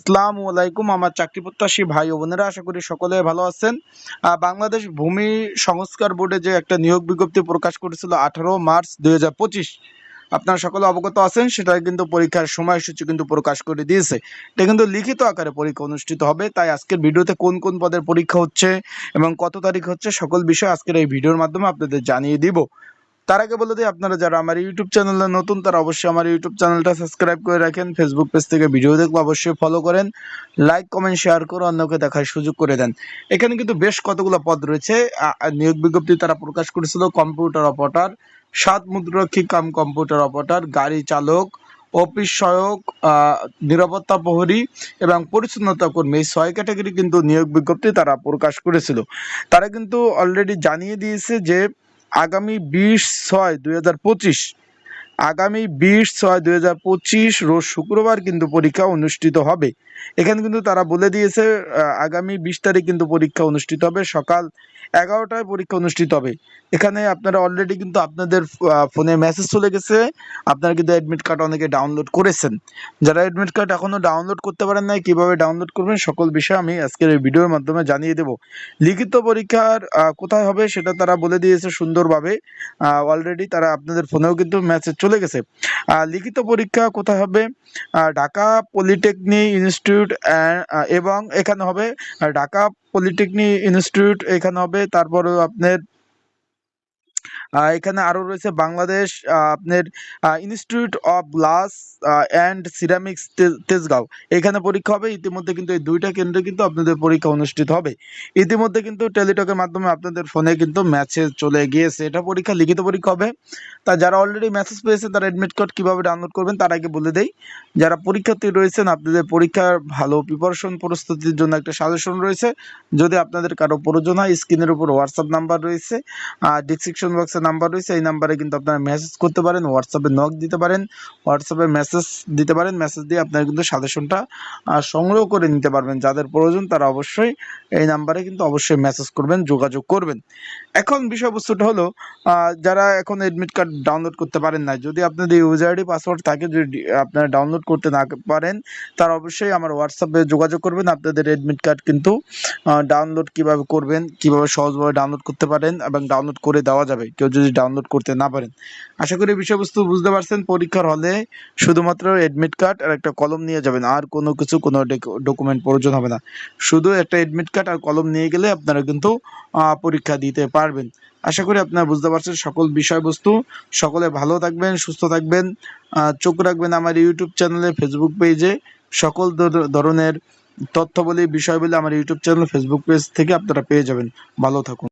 আসসালামু আলাইকুম, আমার চাকরি প্রত্যাশী ভাই ও বোনেরা, আশা করি সকলে ভালো আছেন। বাংলাদেশ ভূমি সংস্কার বোর্ডে যে একটা নিয়োগ বিজ্ঞপ্তি প্রকাশ করেছিল আঠারো মার্চ দুই আপনারা সকলে অবগত আছেন, সেটা কিন্তু পরীক্ষার সময়সূচি কিন্তু প্রকাশ করে দিয়েছে। এটা কিন্তু লিখিত আকারে পরীক্ষা অনুষ্ঠিত হবে, তাই আজকের ভিডিওতে কোন কোন পদের পরীক্ষা হচ্ছে এবং কত তারিখ হচ্ছে সকল বিষয় আজকের এই ভিডিওর মাধ্যমে আপনাদের জানিয়ে দিব। তার আগে বলে দিই, আপনারা যারা আমার ইউটিউব চ্যানেলে নতুন, তারা অবশ্যই আমার ইউটিউব চ্যানেলটা সাবস্ক্রাইব করে রাখেন ফেসবুক পেজ থেকে ভিডিও দেখলে অবশ্যই ফলো করেন লাইক কমেন্ট শেয়ার করে অন্যকে দেখার সুযোগ করে দেন। এখানে কিন্তু বেশ কতগুলো পদ রয়েছে। নিয়োগ বিজ্ঞপ্তি তারা প্রকাশ করেছিল কম্পিউটার অপারেটর সাত মুদ্রাক্ষী কাম কম্পিউটার অপারেটর গাড়ি চালক অফিস সহায়ক নিরাপত্তা প্রহরী এবং পরিচ্ছন্নতা কর্মী, এই ছয় ক্যাটাগরি কিন্তু নিয়োগ বিজ্ঞপ্তি তারা প্রকাশ করেছিল। তারা কিন্তু অলরেডি জানিয়ে দিয়েছে যে আগামী বিশ ছয় দুই হাজার পঁচিশ আগামী বিশ ছয় দুই হাজার পঁচিশ রোজ শুক্রবার কিন্তু পরীক্ষা অনুষ্ঠিত হবে। এখানে কিন্তু তারা বলে দিয়েছে আগামী বিশ তারিখ কিন্তু পরীক্ষা অনুষ্ঠিত হবে, সকাল এগারোটায় পরীক্ষা অনুষ্ঠিত হবে। এখানে আপনারা অলরেডি কিন্তু আপনাদের ফোনে মেসেজ চলে গেছে। আপনারা কিন্তু অ্যাডমিট কার্ড অনেকে ডাউনলোড করেছেন। যারা অ্যাডমিট কার্ড এখনও ডাউনলোড করতে পারেন নাই, কীভাবে ডাউনলোড করবেন সকল বিষয় আমি আজকের এই ভিডিওর মাধ্যমে জানিয়ে দেব। লিখিত পরীক্ষার কোথায় হবে সেটা তারা বলে দিয়েছে সুন্দরভাবে। অলরেডি তারা আপনাদের ফোনেও কিন্তু মেসেজ গেছে। আহ, লিখিত পরীক্ষা কোথায় হবে? ঢাকা পলিটেকনিক ইনস্টিটিউট এবং এখানে হবে ঢাকা পলিটেকনিক ইনস্টিটিউট এখানে হবে তারপর আপনার এখানে আরও রয়েছে বাংলাদেশ আপনার institute of glass and ceramics Tejgaon. এখানে পরীক্ষা হবে, ইতিমধ্যে কিন্তু এই দুইটা কেন্দ্রে কিন্তু আপনাদের পরীক্ষা অনুষ্ঠিত হবে। ইতিমধ্যে কিন্তু টেলিটকের মাধ্যমে আপনাদের ফোনে কিন্তু মেসেজ চলে গিয়েছে। এটা পরীক্ষা, লিখিত পরীক্ষা হবে। তা যারা অলরেডি মেসেজ পেয়েছে, তারা অ্যাডমিট কার্ড কীভাবে ডাউনলোড করবেন, তার আগে বলে দেই। যারা পরীক্ষার্থী রয়েছেন, আপনাদের পরীক্ষার ভালো প্রিপারেশন প্রস্তুতির জন্য একটা সাজেশন রয়েছে। যদি আপনাদের কারও প্রয়োজন হয় স্ক্রিনের উপর হোয়াটসঅ্যাপ নাম্বার রয়েছে। আর ডিসক্রিপশন বক্সে নাম্বার রয়েছে, এই নাম্বারে কিন্তু আপনারা মেসেজ করতে পারেন হোয়াটসঅ্যাপে নক দিতে পারেন হোয়াটসঅ্যাপে মেসেজ দিতে পারেন মেসেজ দিয়ে আপনারা কিন্তু সাজেশনটা সংগ্রহ করে নিতে পারবেন। যাদের প্রয়োজন তারা অবশ্যই এই নাম্বারে কিন্তু অবশ্যই মেসেজ করবেন, যোগাযোগ করবেন। এখন বিষয়বস্তুটা হলো যারা এখন এডমিট কার্ড ডাউনলোড করতে পারেন না যদি আপনাদের ইউজার আইডি পাসওয়ার্ড থাকে, যদি আপনারা ডাউনলোড করতে না পারেন, তারা অবশ্যই আমার হোয়াটসঅ্যাপে যোগাযোগ করবেন, আপনাদের এডমিট কার্ড কিন্তু ডাউনলোড কীভাবে করবেন, কীভাবে সহজভাবে ডাউনলোড করতে পারেন এবং ডাউনলোড করে দেওয়া যাবে। কেউ যদি ডাউনলোড করতে না পারেন। আশা করি বিষয়বস্তু বুঝতে পারছেন, পরীক্ষার হলে শুধুমাত্র এডমিট কার্ড আর একটা কলম নিয়ে যাবেন। আর কোনো কিছু, কোনো ডকুমেন্ট প্রয়োজন হবে না। শুধু একটা এডমিট কার্ড আর কলম নিয়ে গেলে আপনারা কিন্তু পরীক্ষা দিতে পারবেন। আশা করি আপনারা বুঝতে পারছেন সকল বিষয়বস্তু। সকলে ভালো থাকবেন, সুস্থ থাকবেন। চোখ রাখবেন আমার ইউটিউব চ্যানেলে ফেসবুক পেজে সকল ধর- ধরনের তথ্য বলি বিষয় বলে আমার ইউটিউব চ্যানেল ফেসবুক পেজ থেকে আপনারা পেয়ে যাবেন। ভালো থাকুন।